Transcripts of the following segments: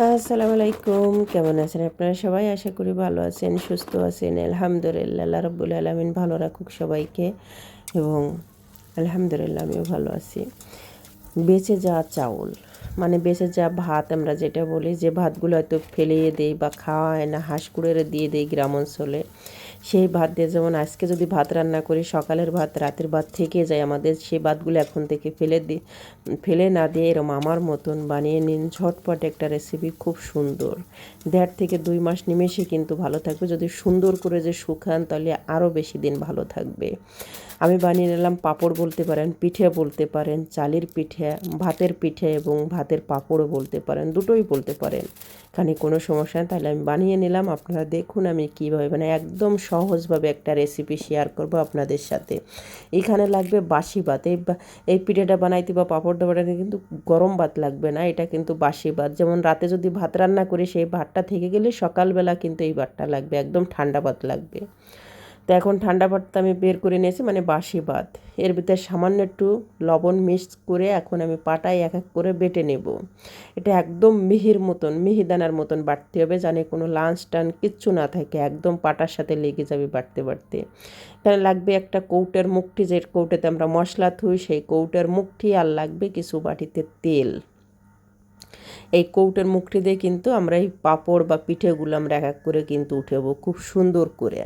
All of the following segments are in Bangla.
আসসালামু আলাইকুম। কেমন আছেন আপনারা সবাই? আশা করি ভালো আছেন, সুস্থ আছেন। আলহামদুলিল্লাহ রাব্বুল আলমিন ভালো রাখুক সবাইকে এবং আলহামদুলিল্লাহ আমিও ভালো আছি। বেঁচে যা চাউল মানে বেঁচে যা ভাত আমরা যেটা বলি, যে ভাতগুলো হয়তো ফেলিয়ে দেই বা খাওয়া হয় না, হাঁস কুড়েরে দিয়ে দেই গ্রাম অঞ্চলে সেই ভাত দিয়ে যেমন আজকে যদি ভাত রান্না করি, সকালের ভাত, রাতের ভাত থেকে যায় আমাদের। সেই ভাতগুলো এখন থেকে ফেলে দি, ফেলে না দিয়ে এরম আমার মতন বানিয়ে নিন। ঝটপট একটা রেসিপি খুব সুন্দর। দেড় থেকে দুই মাস নিমেষে কিন্তু ভালো থাকবে। যদি সুন্দর করে যে শুকান, তাহলে আরও বেশি দিন ভালো থাকবে। আমি বানিয়ে নিলাম পাঁপড় বলতে পারেন, পিঠে বলতে পারেন, চালের পিঠে, ভাতের পিঠে এবং ভাতের পাঁপড়ও বলতে পারেন, দুটোই বলতে পারেন। এখানে কোনো সমস্যা নেই, তাহলে আমি বানিয়ে নিলাম। আপনারা দেখুন আমি কীভাবে মানে একদম সহজভাবে একটা রেসিপি শেয়ার করব আপনাদের সাথে। এখানে লাগবে বাসি ভাত। এই এই পিঠেটা বানাইতে বা পাঁপড়টা বানাইতে কিন্তু গরম ভাত লাগবে না, এটা কিন্তু বাসি ভাত। যেমন রাতে যদি ভাত রান্না করি, সেই ভাতটা থেকে গেলে সকালবেলা কিন্তু এই ভাতটা লাগবে, একদম ঠান্ডা ভাত লাগবে। তো এখন ঠান্ডা ভাতটা আমি বের করে নিয়েছি মানে বাসি ভাত। এর ভিতরে সামান্য একটু লবণ মিক্স করে এখন আমি পাটায় এক এক করে বেটে নেব। এটা একদম মিহির মতন, মিহিদানার মতন বাটতে হবে জানে কোনো লাঞ্চ টান কিচ্ছু না থাকে, একদম পাটার সাথে লেগে যাবে বাটতে বাটতে। এখানে লাগবে একটা কৌটের মুখটি, যে কৌটেতে আমরা মশলা থুই, সেই কৌটের মুখটি আর লাগবে কিছু বাটিতে তেল। এই কৌটের মুখটি দিয়ে কিন্তু আমরা এই পাঁপড় বা পিঠেগুলো আমরা এক এক করে কিন্তু উঠেবো খুব সুন্দর করে।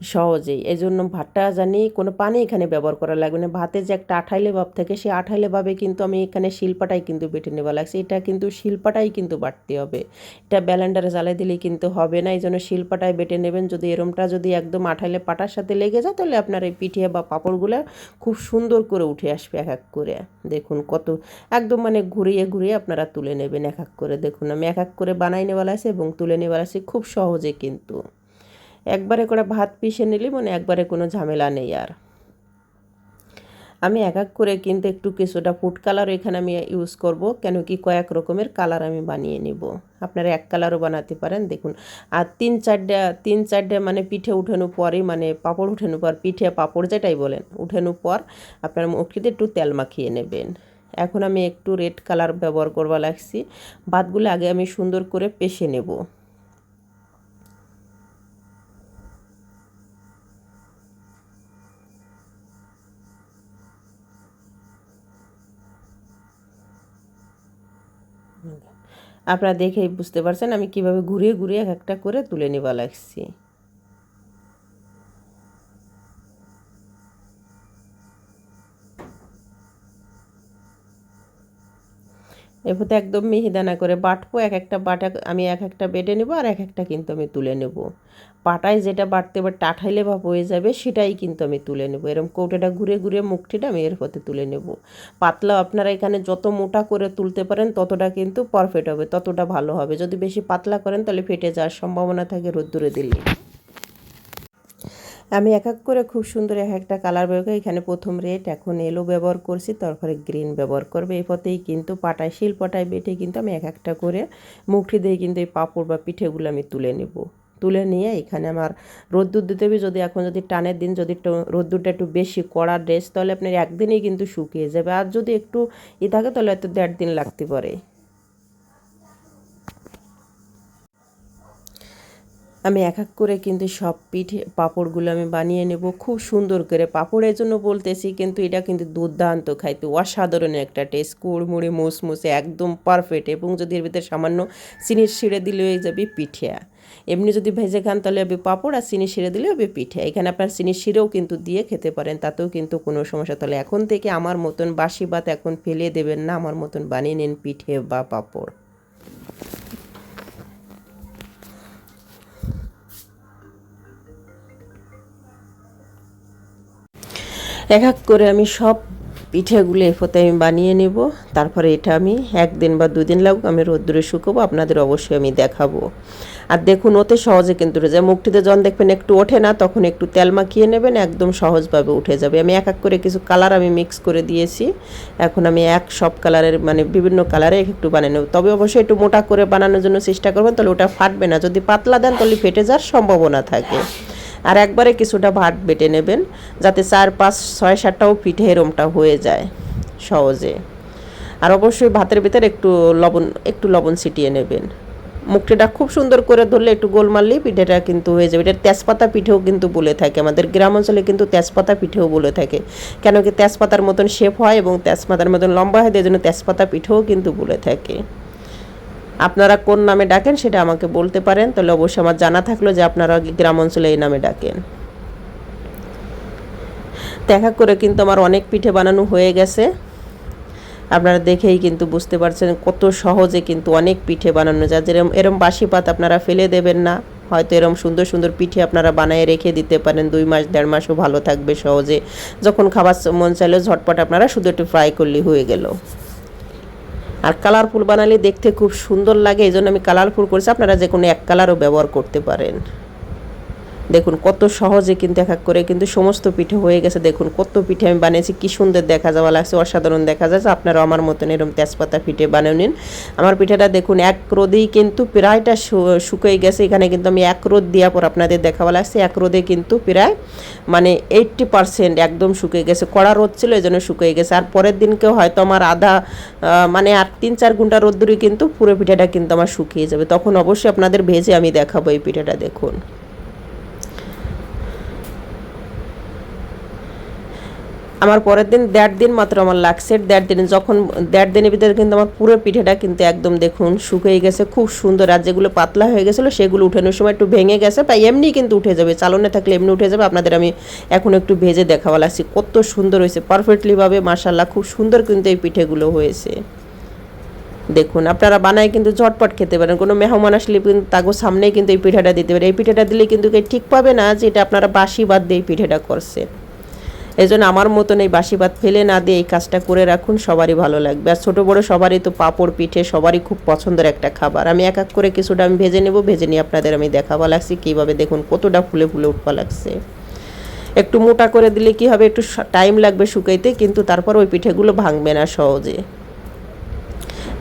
সহজেই। এই জন্য ভাতটা জানি কোনো পানি এখানে ব্যবহার করা লাগবে না। ভাতে যে একটা আঠাইলে ভাব থাকে, সেই আঠাইলে ভাবে কিন্তু আমি এখানে শিল্পাটাই কিন্তু বেটে নেওয়া লাগছে। এটা কিন্তু শিল্পাটাই কিন্তু বাটতে হবে। এটা ব্যালেন্ডারে জ্বালাই দিলেই কিন্তু হবে না। এই জন্য শিল্পাটাই বেটে নেবেন। যদি এরমটা যদি একদম আঠাইলে পাটার সাথে লেগে যায়, তাহলে আপনার এই পিঠে বা পাঁপড়গুলো খুব সুন্দর করে উঠে আসবে এক এক করে। দেখুন কত একদম মানে ঘুরিয়ে ঘুরিয়ে আপনারা তুলে নেবেন এক এক করে। দেখুন আমি এক এক করে বানাই নেওয়া আছে এবং তুলে নেওয়া আছে খুব সহজে কিন্তু। একবারে করে ভাত পিষে নিলি মানে একবারে কোনো ঝামেলা নেই আর। আমি এক এক করে কিন্তু একটু কিছুটা ফুড কালার এখানে আমি ইউজ করব, কেন কি কয়েক রকমের কালার আমি বানিয়ে নিব। আপনারা এক কালারও বানাতে পারেন, দেখুন। আর তিন চারটা, তিন চারটে মানে পিঠে উঠানোর পরই মানে পাঁপড় উঠানোর পর, পিঠে পাঁপড় যেটাই বলেন উঠানোর পর আপনার মুখিতে একটু তেল মাখিয়ে নেবেন। এখন আমি একটু রেড কালার ব্যবহার করবা লাগছি। ভাতগুলো আগে আমি সুন্দর করে পেশে নেব। আপনারা দেখেই বুঝতে পারছেন আমি কীভাবে ঘুরিয়ে ঘুরিয়ে এক একটা করে তুলে নেওয়া লাগছি এরপর একদম মিহিদানা করে বাটবো, এক একটা বাটা আমি এক একটা বেটে নেব আর এক একটা কিন্তু আমি তুলে নেব। পাটায় যেটা বাটতে বা টাঠাইলে ভাব হয়ে যাবে, সেটাই কিন্তু আমি তুলে নেব। এরকম কৌটাটা ঘুরে ঘুরে মুখটিটা আমি এর হতে তুলে নেব। পাতলা আপনারা এখানে যত মোটা করে তুলতে পারেন, ততটা কিন্তু পারফেক্ট হবে, ততটা ভালো হবে। যদি বেশি পাতলা করেন, তাহলে ফেটে যাওয়ার সম্ভাবনা থাকে রোদ্দুরে দিলে। আমি এক এক করে খুব সুন্দর এক একটা কালার ব্যবহার এখানে প্রথম রেড এখন এলো ব্যবহার করছি, তারপরে গ্রিন ব্যবহার করবে। এই পথেই কিন্তু পাটায় শিল পাটায় বেটে কিন্তু আমি এক একটা করে মুখটি দিয়ে কিন্তু এই পাঁপড় বা পিঠেগুলো আমি তুলে নেব। তুলে নিয়ে এখানে আমার রোদ্দুর দিতে হবে, যদি এখন যদি টানের দিন যদি একটু রোদ্দুরটা একটু বেশি কড়া ড্রেস তাহলে আপনার একদিনেই কিন্তু শুকিয়ে যাবে। আর যদি একটু ই থাকে, তাহলে হয়তো দেড় দিন লাগতে পারে। আমি এক এক করে কিন্তু সব পিঠে পাঁপড়গুলো আমি বানিয়ে নেব। খুব সুন্দর করে পাঁপড়ের জন্য বলতেছি, কিন্তু এটা কিন্তু দুর্দান্ত খাইতে। অসাধারণ একটা টেস্ট কুড়মুড়ে, মুসমুসে, একদম পারফেক্ট এবং যদি এর ভিতরে সামান্য চিনির ছিঁড়ে দিলে হয়ে যাবে পিঠে। এমনি যদি ভেজে খান তাহলে হবে পাঁপড় আর চিনি শিরে দিলে হবে পিঠে। এখানে আপনার চিনি শিরেও কিন্তু দিয়ে খেতে পারেন, তাতেও কিন্তু কোনো সমস্যা। তাহলে এখন থেকে আমার মতন বাসি ভাত এখন ফেলে দেবেন না, আমার মতন বানিয়ে নিন পিঠে বা পাঁপড়। এক এক করে আমি সব পিঠেগুলো এফোতে আমি বানিয়ে নেব। তারপরে এটা আমি একদিন বা দুদিন লাগুক আমি রোদ্দুরে শুকোবো, আপনাদের অবশ্যই আমি দেখাবো। আর দেখুন, ওতে সহজে কিন্তু যায়। মুখটিতে যখন দেখবেন একটু ওঠে না, তখন একটু তেল মাখিয়ে নেবেন, একদম সহজভাবে উঠে যাবে। আমি এক এক করে কিছু কালার আমি মিক্স করে দিয়েছি। এখন আমি এক সব কালারের মানে বিভিন্ন কালারে একটু বানিয়ে নেব। তবে অবশ্যই একটু মোটা করে বানানোর জন্য চেষ্টা করবেন, তাহলে ওটা ফাটবে না। যদি পাতলা দেন, তাহলে ফেটে যাওয়ার সম্ভাবনা থাকে। আর একবারে কিছুটা ভাত বেটে নেবেন যাতে চার, পাঁচ, ছয়, সাতটাও পিঠে এরমটা হয়ে যায় সহজে। আর অবশ্যই ভাতের ভিতরে একটু লবণ একটু লবণ ছিটিয়ে নেবেন। মুখটিটা খুব সুন্দর করে ধরলে একটু গোল মারলেই পিঠেটা কিন্তু হয়ে যাবে। এটা তেজপাতা পিঠেও কিন্তু বলে থাকে। আমাদের গ্রাম অঞ্চলে কিন্তু তেজপাতা পিঠেও বলে থাকে। কেন কি তেজপাতার মতন শেপ হয় এবং তেজপাতার মতন লম্বা হয় এই জন্য তেজপাতা পিঠেও কিন্তু বলে থাকে। আপনারা কোন নামে ডাকেন সেটা আমাকে বলতে পারেন। তাহলে অবশ্যই আমার জানা থাকল যে আপনারা গ্রাম অঞ্চলে এই নামে ডাকেন। দেখা করে কিন্তু আমার অনেক পিঠে বানানো হয়ে গেছে। আপনারা দেখেই কিন্তু বুঝতে পারছেন কত সহজে কিন্তু অনেক পিঠে বানানো যায়। যেরকম এরম বাসি পাত আপনারা ফেলে দেবেন না। হয়তো এরম সুন্দর সুন্দর পিঠে আপনারা বানিয়ে রেখে দিতে পারেন। দুই মাস, দেড় মাসও ভালো থাকবে সহজে। যখন খাবার মন চাইলে ঝটপট আপনারা শুধু একটু ফ্রাই করলে হয়ে গেল। আর কালারফুল বানালে দেখতে খুব সুন্দর লাগে এই জন্য আমি কালারফুল করেছি। আপনারা যে কোনো এক কালারও ব্যবহার করতে পারেন। দেখুন, কত সহজে কিন্তু এক এক করে কিন্তু সমস্ত পিঠে হয়ে গেছে। দেখুন, কত পিঠে আমি বানিয়েছি, কী সুন্দর দেখা যাওয়া লাগছে, অসাধারণ দেখা যাচ্ছে। আপনারাও আমার মতন এরকম তেজপাতা পিঠে বানিয়ে নিন। আমার পিঠেটা দেখুন, এক রোদেই কিন্তু প্রায়টা শুকিয়ে গেছে। এখানে কিন্তু আমি এক রোদ দেওয়ার পর আপনাদের দেখাওয়া লাগছে, এক রোদে কিন্তু প্রায় মানে এইট্টি পারসেন্ট একদম শুকিয়ে গেছে। কড়া রোদ ছিল, এই জন্য শুকিয়ে গেছে। আর পরের দিনকেও হয়তো আমার আধা মানে আর তিন, চার ঘণ্টা রোদ্দুরে কিন্তু পুরো পিঠাটা কিন্তু আমার শুকিয়ে যাবে। তখন অবশ্যই আপনাদের ভেজে আমি দেখাবো এই পিঠাটা, দেখুন। আমার পরের দিন, দেড় দিন মাত্র আমার লাগছে। দেড় দিন যখন, দেড় দিনের ভিতরে কিন্তু আমার পুরো পিঠেটা কিন্তু একদম দেখুন শুকিয়ে গেছে, খুব সুন্দর। আর যেগুলো পাতলা হয়ে গেছিল, সেগুলো উঠানোর সময় একটু ভেঙে গেছে বা এমনি কিন্তু উঠে যাবে। চালনে থাকলে এমনি উঠে যাবে। আপনাদের আমি এখন একটু ভেজে দেখাওয়া লাগছি কত সুন্দর হয়েছে পারফেক্টলিভাবে মাসাল্লাহ খুব সুন্দর কিন্তু এই পিঠেগুলো হয়েছে। দেখুন, আপনারা বানায় কিন্তু ঝটপট খেতে পারেন। কোনো মেহমান আসলে কিন্তু তাগো সামনেই কিন্তু এই পিঠাটা দিতে পারে। এই পিঠাটা দিলে কিন্তু ঠিক পাবে না যে এটা আপনারা বাসি বাদ দিয়ে এই পিঠেটা করছে জন্য আমার মতন এই বাসি ভাত ফেলে না দিয়ে এই কাজটা করে রাখুন, সবারই ভালো লাগবে। আর ছোটো বড়ো সবারই তো পাঁপড় পিঠে সবারই খুব পছন্দের একটা খাবার। আমি এক এক করে কিছুটা আমি ভেজে নেব, ভেজে নিয়ে আপনাদের আমি দেখাবো লাগছি কীভাবে দেখুন কতটা ফুলে ফুলে উঠবা লাগছে। একটু মোটা করে দিলে কি হবে, একটু টাইম লাগবে শুকাইতে, কিন্তু তারপর ওই পিঠেগুলো ভাঙবে না সহজে।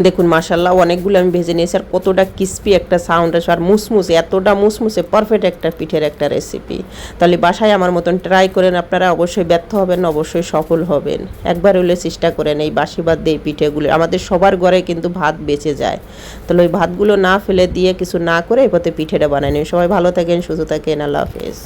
দেখুন মাসাল্লাহ অনেকগুলো আমি ভেজে নিয়েছি আর কতটা ক্রিস্পি একটা সাউন্ড আসে আর মুসমুসে, এতটা মুসমুসে পারফেক্ট একটা পিঠের একটা রেসিপি তাহলে বাসায় আমার মতন ট্রাই করেন, আপনারা অবশ্যই ব্যর্থ হবেন, অবশ্যই সফল হবেন। একবার হলে চেষ্টা করেন এই বাসি ভাত দিয়ে পিঠেগুলো। আমাদের সবার ঘরে কিন্তু ভাত বেঁচে যায়। তাহলে ওই ভাতগুলো না ফেলে দিয়ে কিছু না করে এই পথে পিঠেটা বানায় নিন। সবাই ভালো থাকেন, সুস্থ থাকেন, আল্লাহ হাফেজ।